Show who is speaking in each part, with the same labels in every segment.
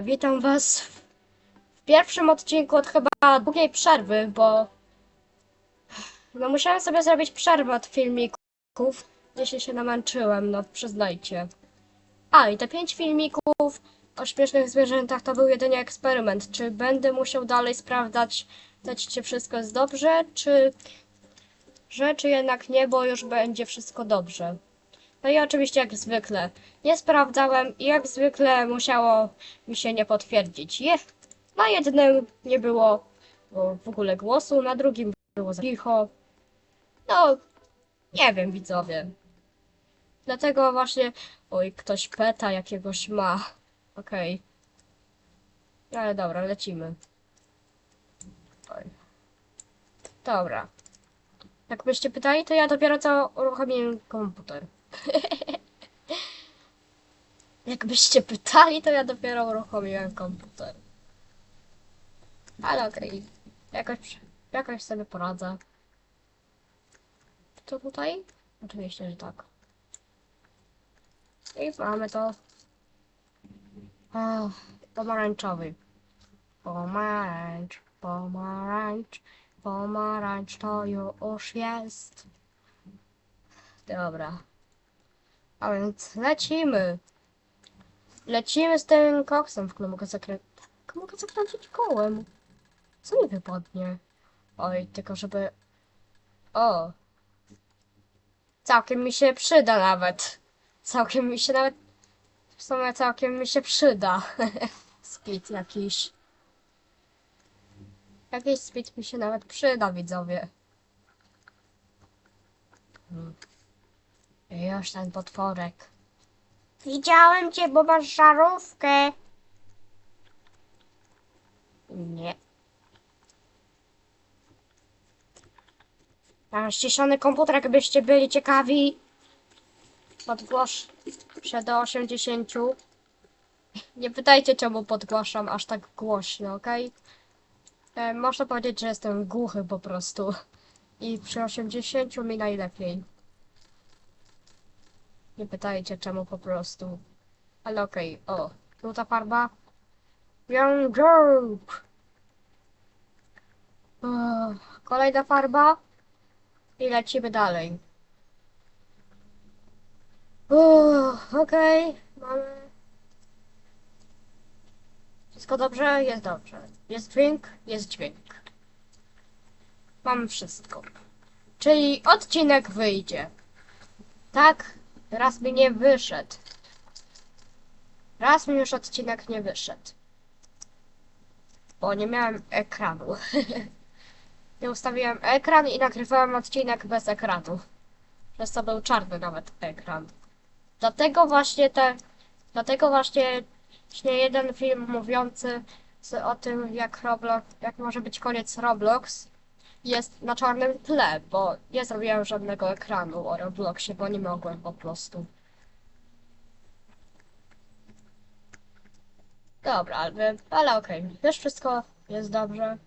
Speaker 1: Witam Was w pierwszym odcinku od chyba długiej przerwy, bo no musiałem sobie zrobić przerwę od filmików. Dzisiaj się namęczyłem, no przyznajcie. A i te pięć filmików o śmiesznych zwierzętach to był jedynie eksperyment. Czy będę musiał dalej sprawdzać, czy wszystko jest dobrze, czy że czy jednak nie, bo już będzie wszystko dobrze. No i oczywiście jak zwykle nie sprawdzałem i jak zwykle musiało mi się nie potwierdzić. Je, na jednym nie było w ogóle głosu, na drugim było za cicho. No, nie wiem widzowie. Dlatego właśnie, oj, ktoś peta jakiegoś ma. Okej. Ale dobra, lecimy. Oj. Dobra. Jakbyście pytali, to ja dopiero co uruchomiłem komputer. Jakbyście pytali, to ja dopiero uruchomiłem komputer. Ale okej. Jakoś, jakoś sobie poradzę. To tutaj? Oczywiście, że tak. I mamy to. Ach, pomarańczowy. Pomarańcz, pomarańcz, pomarańcz to już jest. Dobra. A więc lecimy. Lecimy z tym koksem, w którym mogę zakręcić. Mogę zakręcić kołem. Co mi wypadnie? Oj, tylko żeby. O! Całkiem mi się przyda nawet. Całkiem mi się nawet. W sumie całkiem mi się przyda. speed jakiś. Jakiś speed mi się nawet przyda, widzowie. Hmm. Już ten potworek. Widziałem cię, bo masz żarówkę. Nie. Mam ściszony komputer, jakbyście byli ciekawi. Podgłosz się do 80. Nie pytajcie, czemu podgłaszam aż tak głośno, okej? E, Można powiedzieć, że jestem głuchy po prostu. I przy 80 mi najlepiej. Nie pytajcie czemu po prostu. Ale okej, o. Żółta farba. Young Joke. Kolejna farba. I lecimy dalej. Okej, mamy. Wszystko dobrze? Jest dobrze. Jest dźwięk? Jest dźwięk. Mamy wszystko. Czyli odcinek wyjdzie. Tak? Raz mi nie wyszedł. Raz mi już odcinek nie wyszedł. Bo nie miałem ekranu. nie ustawiłem ekran i nagrywałem odcinek bez ekranu. Przez co był czarny nawet ekran. Dlatego właśnie te... Dlatego właśnie właśnie jeden film mówiący o tym jak Roblox, jak może być koniec Roblox jest na czarnym tle, bo nie zrobiłem żadnego ekranu o Robloxie, bo nie mogłem po prostu. Dobra, ale, ale okej, już wszystko jest dobrze.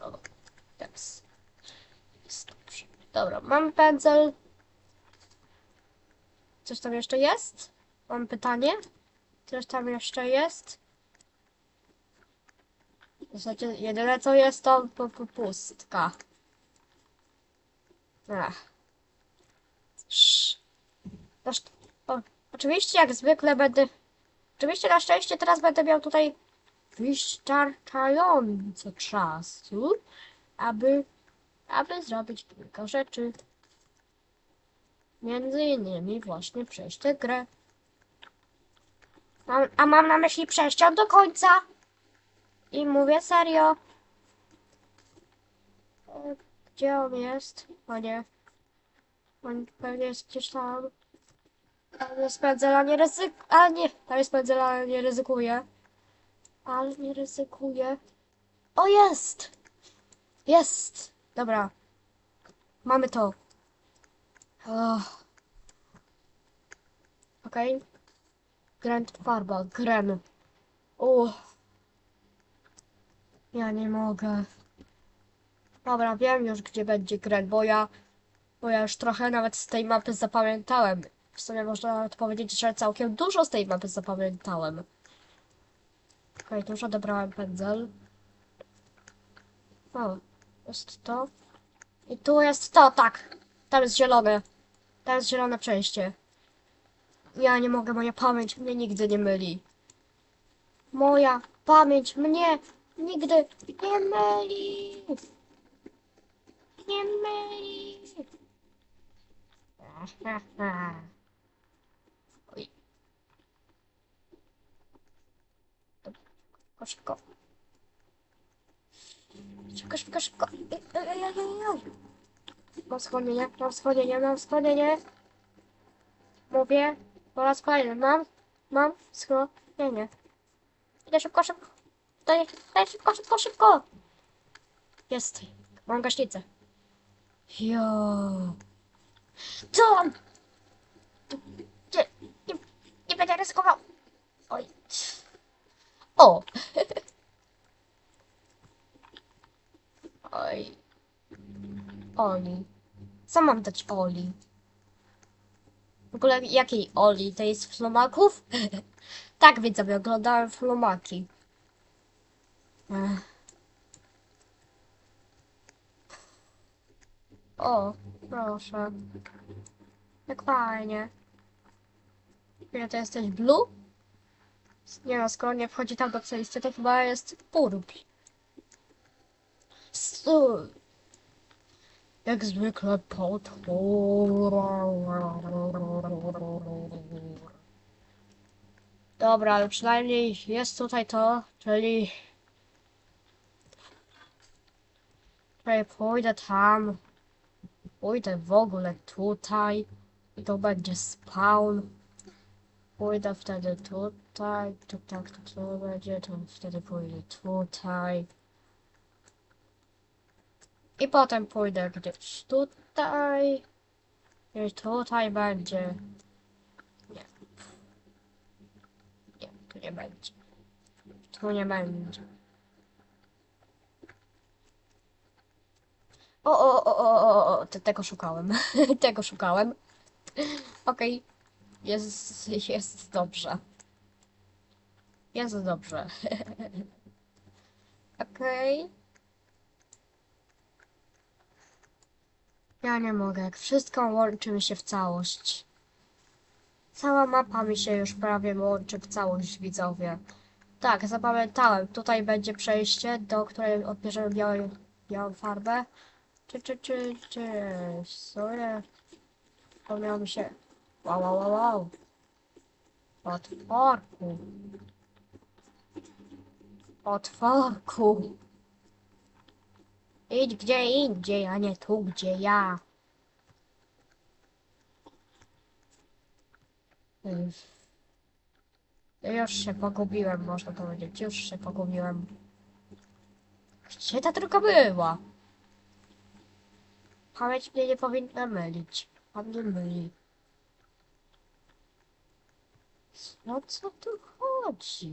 Speaker 1: O, teraz jest dobrze. Dobra, mam pędzel. Coś tam jeszcze jest? Mam pytanie. Coś tam jeszcze jest? Zasadzie jedyne co jest to po, po pustka. Ach. Nasz- O, oczywiście jak zwykle będę... Oczywiście na szczęście teraz będę miał tutaj wystarczająco czasu, aby, aby zrobić kilka rzeczy. Między innymi właśnie przejść tę grę. Mam, a mam na myśli przejść ją do końca. I mówię serio. E, Gdzie on jest? O nie. On pewnie jest gdzieś tam. Tam jest pędzel, a nie ryzyk... A nie, ale nie ryzykuje. Ale nie ryzykuje. O, jest! Jest! Dobra. Mamy to. Oh. Okej. Grand farba, gren. O. Ja nie mogę. Dobra, wiem już gdzie będzie gren, bo ja, bo ja już trochę nawet z tej mapy zapamiętałem. W sumie można nawet powiedzieć, że całkiem dużo z tej mapy zapamiętałem. Okej, już odebrałem pędzel. O, jest to. I tu jest to, tak. Tam jest zielone. Tam jest zielone przejście. Ja nie mogę, moja pamięć mnie nigdy nie myli. Moja pamięć mnie nigdy nie myli. Nie myli. Oj. Szybko, szybko. Szybko, szybko, szybko. Ej. Mam schronienie, mam schronienie, mam schronienie. Mówię po raz kolejny, mam, mam schronienie. Idę szybko, szybko. Tutaj, tutaj, szybko, szybko, szybko. Jest, mam gaśnicę. Jo. Co on? Nie, nie, nie będę ryzykował. Oj. O. Oj. Oli. Co mam dać Oli? W ogóle jakiej Oli? To jest Flomaków? tak, widzowie, oglądałem Flomaki. O, proszę. Jak fajnie. Ile to jesteś blue? Nie no, skoro nie wchodzi tam do przejścia, to chyba jest purp. Stój. Jak zwykle potwór. Dobra, ale przynajmniej jest tutaj to, czyli... Czyli pójdę tam. Pójdę w ogóle tutaj. I to będzie spawn. Pójdę wtedy tutaj. To tak, to co będzie, to wtedy pójdę tutaj. I potem pójdę gdzieś tutaj. I tutaj będzie. Nie. Nie, tu nie będzie. Tu nie będzie. O, o, o, o, o, te- tego szukałem. tego szukałem. Okej. Jest, jest dobrze. Jest dobrze. Okej. Ja nie mogę, jak wszystko łączy mi się w całość. Cała mapa mi się już prawie łączy w całość, widzowie. Tak, zapamiętałem. Tutaj będzie przejście, do której odbierzemy białą, białą farbę. Czy, czy, czy, czy, sorry. Wspomniało mi się. Wow, wow, wow, wow. Potworku. Potworku. Idź gdzie indziej, a nie tu, gdzie ja. Już się pogubiłem, można powiedzieć. Już się pogubiłem. Gdzie ta druga była? Pamięć mnie nie powinna mylić. A mnie myli. No co tu chodzi?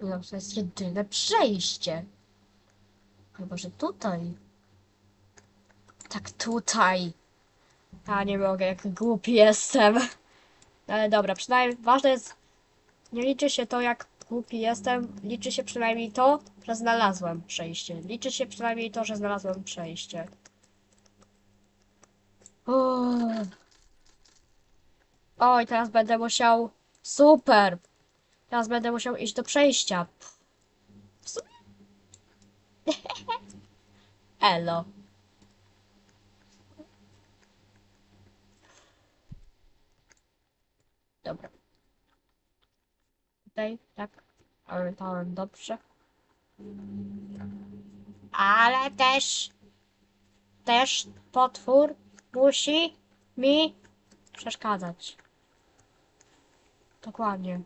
Speaker 1: No to jest jedyne przejście. Chyba, że tutaj. Tak tutaj. Ja nie mogę, jak głupi jestem. Ale dobra, przynajmniej ważne jest, nie liczy się to, jak głupi jestem, liczy się przynajmniej to, że znalazłem przejście. Liczy się przynajmniej to, że znalazłem przejście. Oj, teraz będę musiał... Super! Teraz będę musiał iść do przejścia. W sumie... Elo. Dobra. Tutaj, tak. Pamiętałem dobrze. Ale też... Też potwór musi mi przeszkadzać. Dokładnie.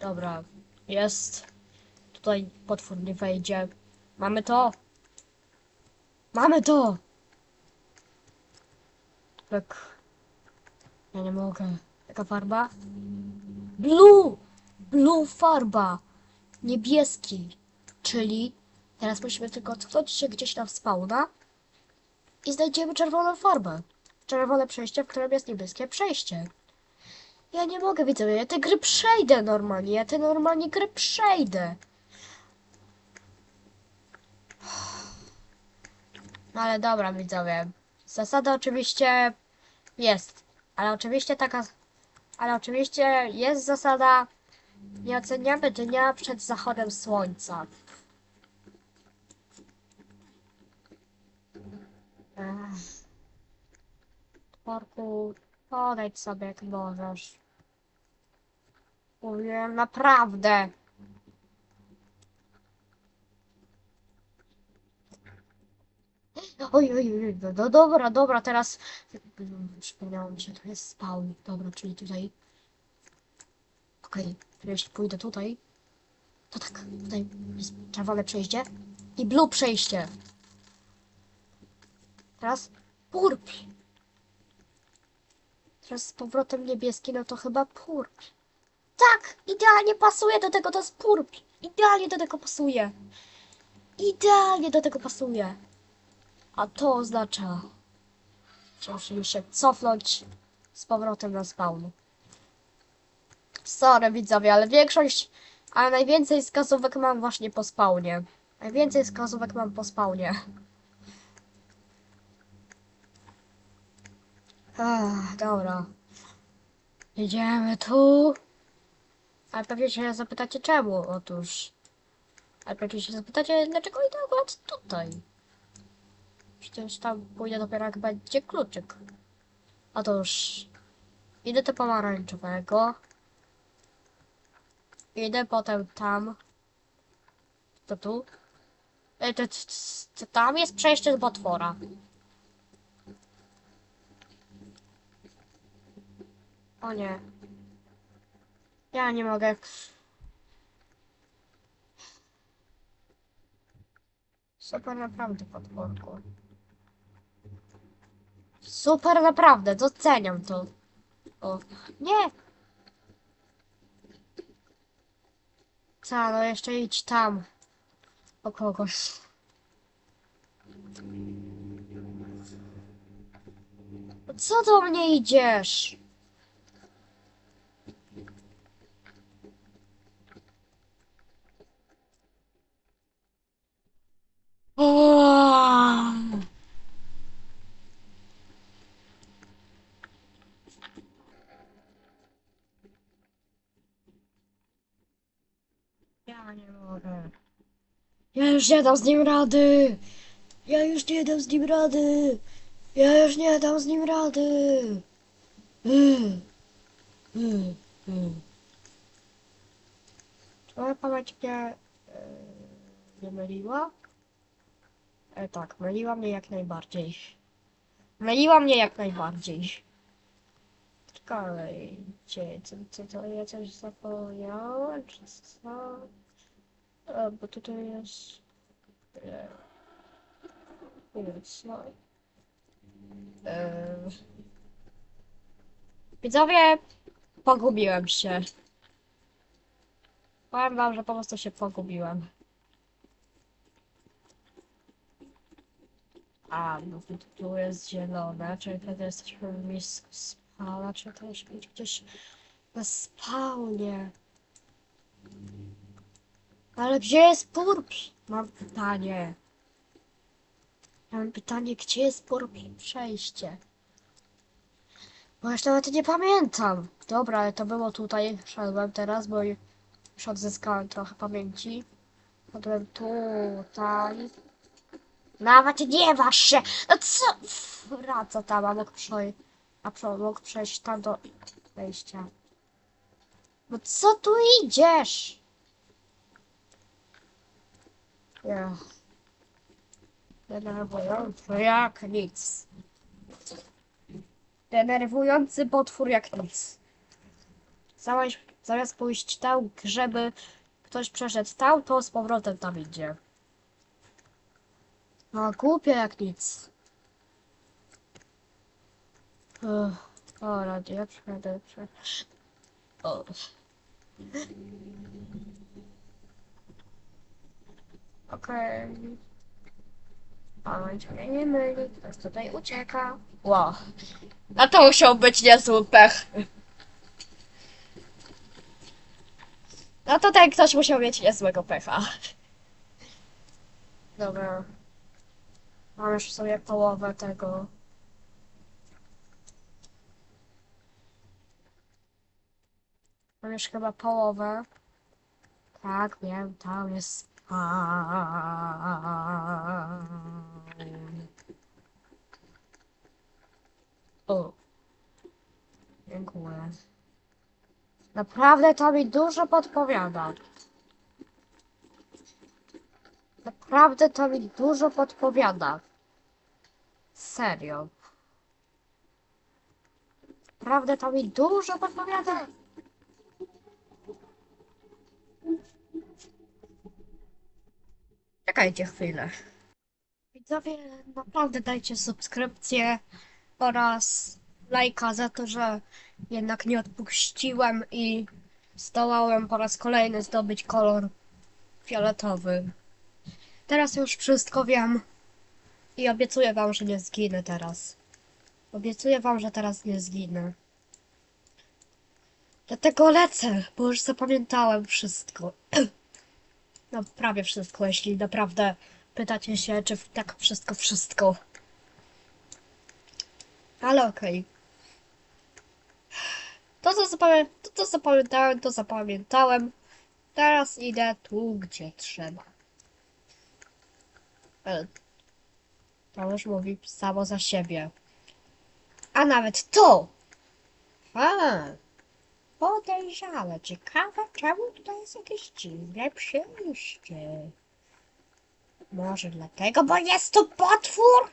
Speaker 1: Dobra, jest. Tutaj potwór nie wejdzie. Mamy to. Mamy to. Tak. Ja nie mogę. Jaka farba? Blue! Blue farba. Niebieski. Czyli teraz musimy tylko cofnąć się gdzieś na spawna. i znajdziemy czerwoną formę. Czerwone przejście, w którym jest niebieskie przejście. Ja nie mogę, widzowie, ja te gry przejdę normalnie, ja te normalnie gry przejdę. No ale dobra, widzowie. Zasada oczywiście jest, ale oczywiście taka, ale oczywiście jest zasada nie oceniamy dnia przed zachodem słońca. Porku, podejdź sobie jak możesz. Mówiłem naprawdę. Oj, oj, oj, no, no dobra, dobra, teraz przypomniało mi się, to jest spawn. Dobra, czyli tutaj. Okej, to jeśli pójdę tutaj, to tak, tutaj jest czerwone przejście i blue przejście. Teraz purp. Teraz z powrotem niebieski, no to chyba purp. Tak, idealnie pasuje do tego, to jest purp. Idealnie do tego pasuje. Idealnie do tego pasuje. A to oznacza, że musimy się cofnąć z powrotem na spawn. Sorry widzowie, ale większość, ale najwięcej wskazówek mam właśnie po spawnie. Najwięcej wskazówek mam po spawnie. Ach, dobra. Idziemy tu. Ale pewnie się zapytacie czemu. Otóż. Ale pewnie się zapytacie, dlaczego idę akurat tutaj. Przecież tam pójdę dopiero jak będzie kluczyk. Otóż. Idę do pomarańczowego. Idę potem tam. To tu. E, to, to, tam jest przejście do potwora. O nie. Ja nie mogę. Super naprawdę potworku. Super naprawdę, doceniam to. O, nie! Co, no jeszcze idź tam. O kogoś. Co do mnie idziesz? O! Ja nie mogę. Ja już nie dam z nim rady. Ja już nie dam z nim rady. Ja już nie dam z nim rady. Mm. Mm. Mm. Czy moja pamięć mnie e, nie myliła? E, tak, myliła mnie jak najbardziej. Myliła mnie jak najbardziej. Czekajcie, co, co to ja coś zapomniałem, czy co? E, bo tutaj jest... E, jest, no. E, widzowie, pogubiłem się. Powiem wam, że po prostu się pogubiłem. A, no tu, tu jest zielone, czyli wtedy jesteśmy w miejscu spala, czy to już być gdzieś na spawnie. Ale gdzie jest purp? Mam pytanie. Mam pytanie, gdzie jest purp przejście? Bo już nawet nie pamiętam. Dobra, ale to było tutaj. Szedłem teraz, bo już odzyskałem trochę pamięci. Szedłem tutaj. Nawet nie waż się! No co? Wraca tam, a mógł przejść. A pro, mógł przejść tam do wejścia. No co tu idziesz? Ja. Denerwujący jak nic. Denerwujący potwór jak nic. Zamiast, zamiast pójść tam, żeby ktoś przeszedł tam, to z powrotem tam idzie. No, głupie jak nic. Uff, o, radzie, ja. O. Okej. Pamięć mnie nie myli, ktoś tutaj ucieka. Ło. A to musiał być niezły pech. No tutaj ktoś musiał mieć niezłego pecha. Dobra. Mam już sobie połowę tego. Mam już chyba połowę. Tak, wiem, tam jest spawn. O. Dziękuję. Naprawdę to mi dużo podpowiada. Naprawdę to mi dużo podpowiada. Serio. Naprawdę to mi dużo podpowiada. Czekajcie chwilę. Widzowie, naprawdę dajcie subskrypcję oraz lajka za to, że jednak nie odpuściłem i zdołałem po raz kolejny zdobyć kolor fioletowy. Teraz już wszystko wiem i obiecuję wam, że nie zginę teraz. Obiecuję wam, że teraz nie zginę. Dlatego lecę, bo już zapamiętałem wszystko. No prawie wszystko, jeśli naprawdę pytacie się, czy tak wszystko, wszystko. Ale okej. To, co to, co zapamiętałem, to zapamiętałem. Teraz idę tu, gdzie trzeba. E, To już mówi samo za siebie. A nawet to! A, podejrzane. Ciekawe, czemu tutaj jest jakieś dziwne przejście. Może dlatego, bo jest tu potwór?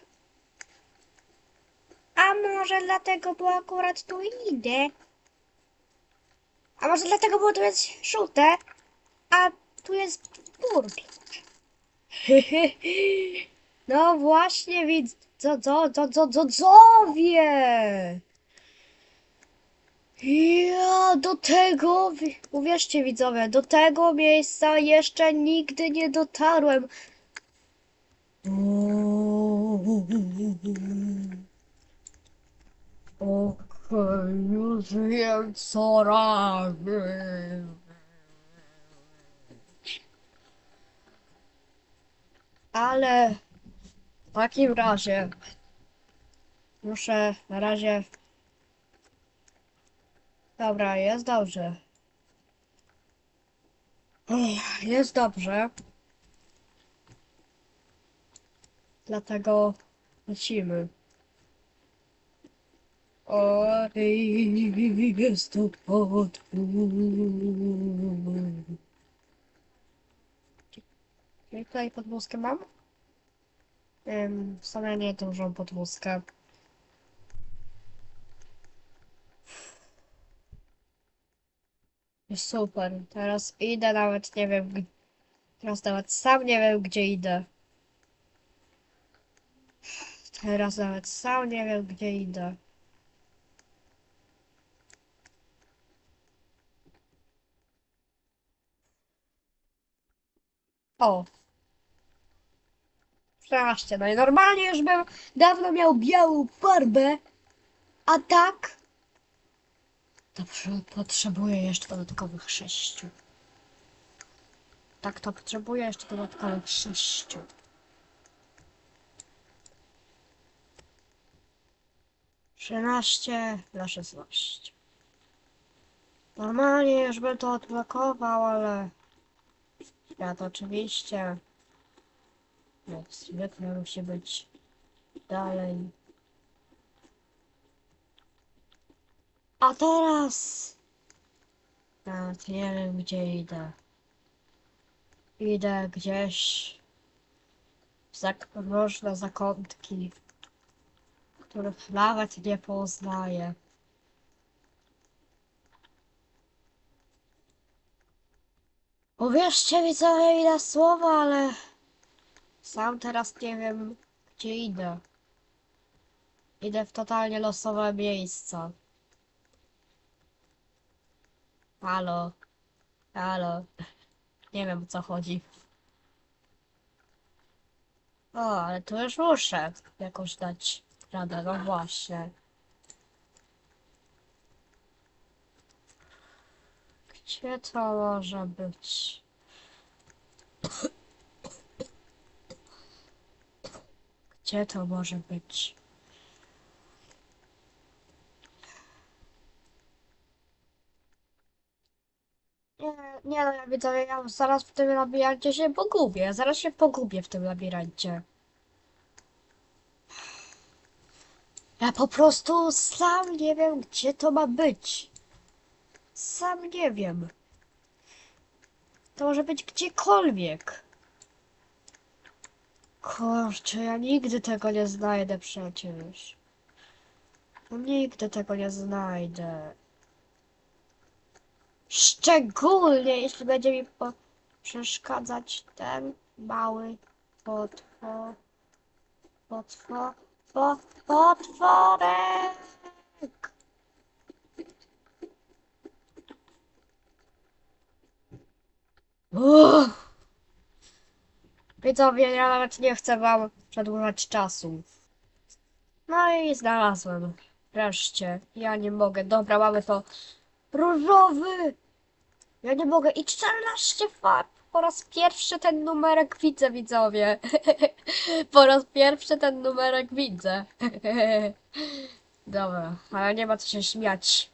Speaker 1: A może dlatego, bo akurat tu idę? A może dlatego, bo tu jest żółte, a tu jest purple? No właśnie, widz, co, co, co, co, co, co wie? Ja do tego, wi- uwierzcie widzowie, do tego miejsca jeszcze nigdy nie dotarłem. Okej, już wiem co robię. Ale w takim razie muszę na razie. Dobra, jest dobrze. Jest dobrze. Dlatego lecimy. Oj, jest to potwór. Czyli tutaj podwózkę mam? Ym, w sumie nie dużą podwózkę. Super. Teraz idę, nawet nie wiem, teraz nawet sam nie wiem, gdzie idę. Teraz nawet sam nie wiem, gdzie idę. O. Przepraszcie, najnormalniej już bym dawno miał białą farbę, a tak to potrzebuję jeszcze dodatkowych sześciu. Tak, to potrzebuję jeszcze dodatkowych sześciu. Trzynaście na szesnaście. Normalnie już bym to odblokował, ale świat oczywiście jak zwykle musi być dalej. A teraz nawet nie wiem gdzie idę. Idę gdzieś w zak różne zakątki, których nawet nie poznaję. Uwierzcie mi co ile słowa, ale sam teraz nie wiem gdzie idę. Idę w totalnie losowe miejsca. Halo. Halo. Nie wiem o co chodzi. O, ale tu już muszę jakoś dać radę, no właśnie. Gdzie to może być? Gdzie to może być? Nie, no, ja widzę, ja zaraz w tym labiryncie się pogubię. Zaraz się pogubię w tym labiryncie. Ja po prostu sam nie wiem, gdzie to ma być. Sam nie wiem. To może być gdziekolwiek. Kurczę, ja nigdy tego nie znajdę przecież. No nigdy tego nie znajdę. Szczególnie jeśli będzie mi przeszkadzać ten mały potwór. Potwór. Po, potworek! Widzowie, ja nawet nie chcę wam przedłużać czasu. No i znalazłem. Wreszcie. Ja nie mogę. Dobra, mamy to. Różowy! Ja nie mogę. I 14 farb. Po raz pierwszy ten numerek widzę, widzowie. po raz pierwszy ten numerek widzę. Dobra, ale nie ma co się śmiać.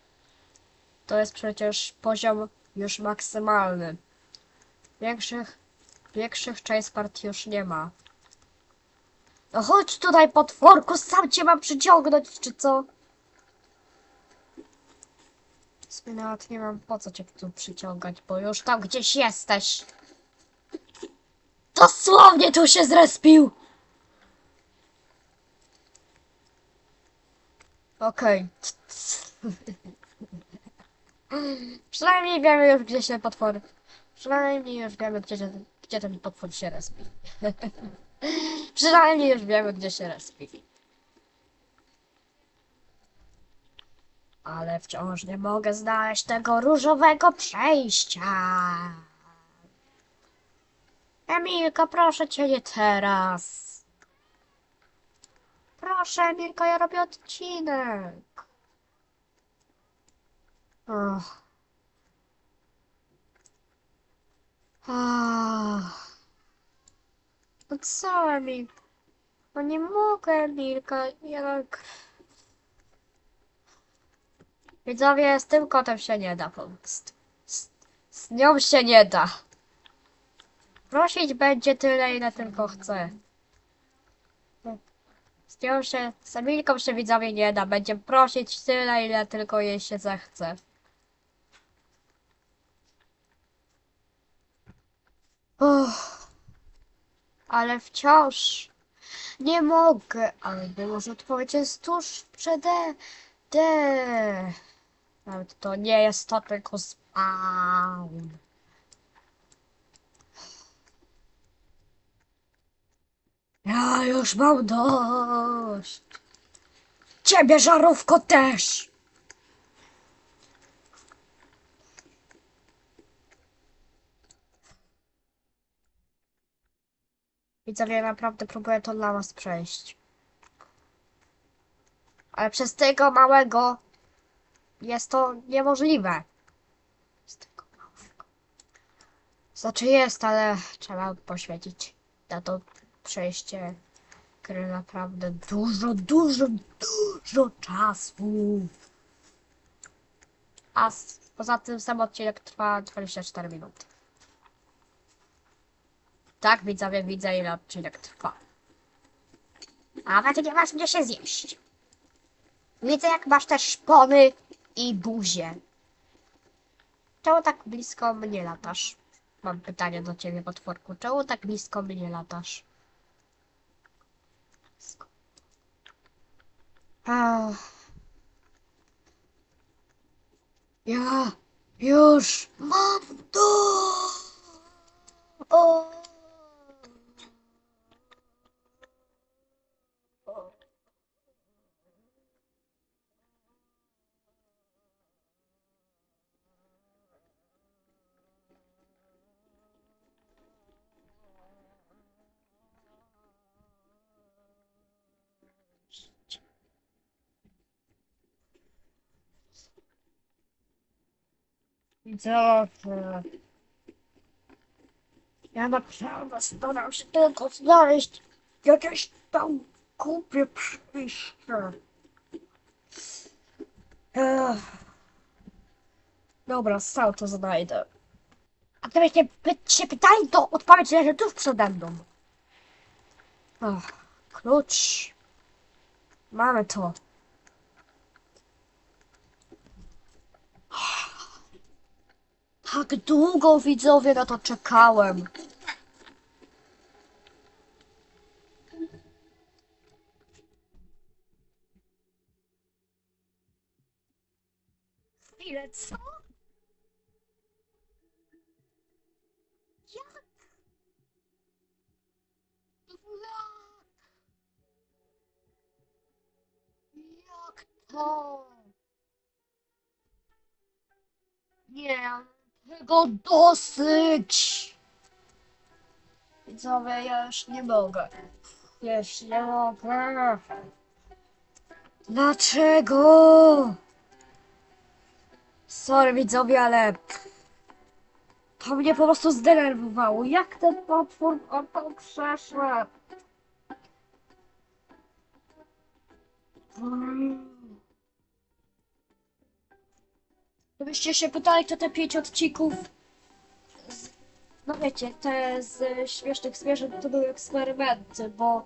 Speaker 1: To jest przecież poziom już maksymalny. Większych, większych chase part już nie ma. No chodź tutaj, potworku, sam cię mam przyciągnąć, czy co? W nie mam po co cię tu przyciągać, bo już tam gdzieś jesteś. Dosłownie tu się zrespił! Okej. Przynajmniej wiemy już, gdzie się potwory. Przynajmniej już wiemy, gdzie, gdzie ten potwór się respi. Przynajmniej już wiemy, gdzie się respi. Ale wciąż nie mogę znaleźć tego różowego przejścia. Emilka, proszę cię nie teraz. Proszę, Emilka, ja robię odcinek. Och. Ach. No co, Emil? No nie mogę, Emilka. Ja tak... Widzowie, z tym kotem się nie da pomóc. Z, z nią się nie da. Prosić będzie tyle, ile tylko chce. Z nią się, z Emilką się widzowie nie da. Będzie prosić tyle, ile tylko jej się zechce. Uff. Ale wciąż nie mogę, ale może odpowiedź jest tuż przede de. Nawet to nie jest to tylko spawn. Ja już mam dość. Ciebie, żarówko, też. Widzowie, naprawdę próbuję to dla was przejść. Ale przez tego małego jest to niemożliwe. Z tego. Znaczy jest, ale trzeba poświęcić na to przejście gry naprawdę dużo, dużo, dużo czasu. A poza tym sam odcinek trwa 24 minuty. Tak, widzowie, widzę ile odcinek trwa. A nawet nie masz gdzie się zjeść. Widzę, jak masz też szpony i buzię. Czemu tak blisko mnie latasz? Mam pytanie do ciebie, potworku. Czemu tak blisko mnie latasz? Ja już mam to. O. Widzowie. Ja naprawdę staram się tylko znaleźć jakieś tam głupie przejście. Ech. Dobra, sam to znajdę. A gdybyście py- się pytali, to odpowiedź leży tuż przede mną. Ach, klucz. Mamy to. Tak długo widzowie na to czekałem. Chwilę, co? Jak? Jak? To? Nie, tego dosyć! Widzowie, ja już nie mogę. Już nie mogę. Dlaczego? Sorry widzowie, ale to mnie po prostu zdenerwowało. Jak ten potwór o to przeszedł? Mm. Gdybyście się pytali, kto te pięć odcinków z, no wiecie, te z śmiesznych zwierząt to były eksperymenty, bo,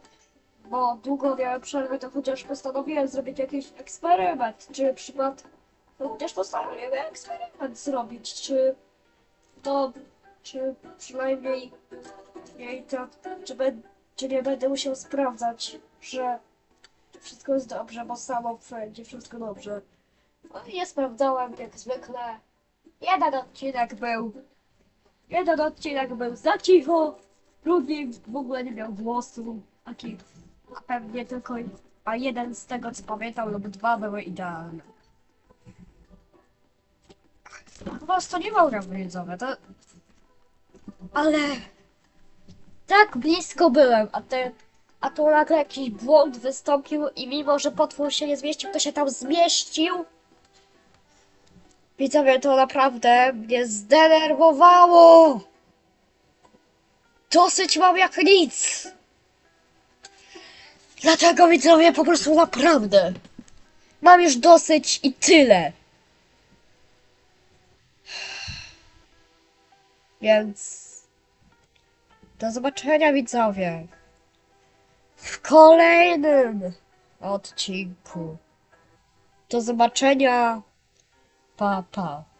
Speaker 1: bo długo miałem przerwy, to chociaż postanowiłem zrobić jakiś eksperyment, czy przykład, no też postanowiłem eksperyment zrobić, czy to, czy przynajmniej jej to, czy, ben, czy nie będę musiał sprawdzać, że wszystko jest dobrze, bo samo będzie wszystko dobrze. No nie sprawdzałem jak zwykle. Jeden odcinek był. Jeden odcinek był za cicho, drugi w ogóle nie miał głosu. Taki pewnie tylko. A jeden z tego co pamiętam lub dwa były idealne. Po prostu nie mogę wiedzowe, to. Ale. Tak blisko byłem, a ten. A tu nagle jakiś błąd wystąpił i mimo, że potwór się nie zmieścił, to się tam zmieścił. Widzowie, to naprawdę mnie zdenerwowało! Dosyć mam jak nic! Dlatego widzowie, po prostu naprawdę mam już dosyć i tyle. Więc do zobaczenia widzowie w kolejnym odcinku. Do zobaczenia. 发泡